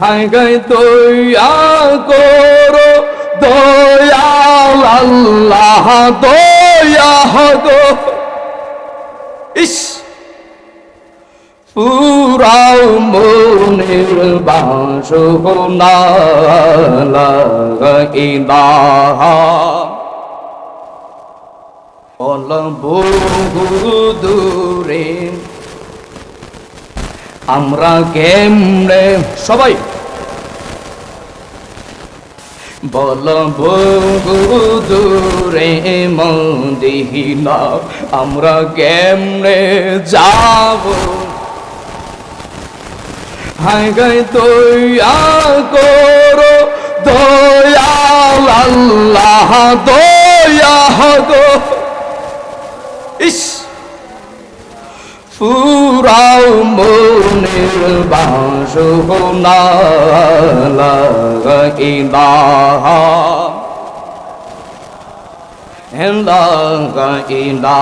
High গাই দয়া করো, দয়াল আল্লাহ, দয়া গো ইস! পুরাও মনের বাসনা বল বহু দূরে আমরা কেমনে? সবাই। বল দূরে মদিনা আমরা কেমনে যাব? হাই গাই দয়া করো, দয়াল আল্লাহ, দয়া গো। ইস ফুরাও মনের বাসনা লাগিনা লাগিনা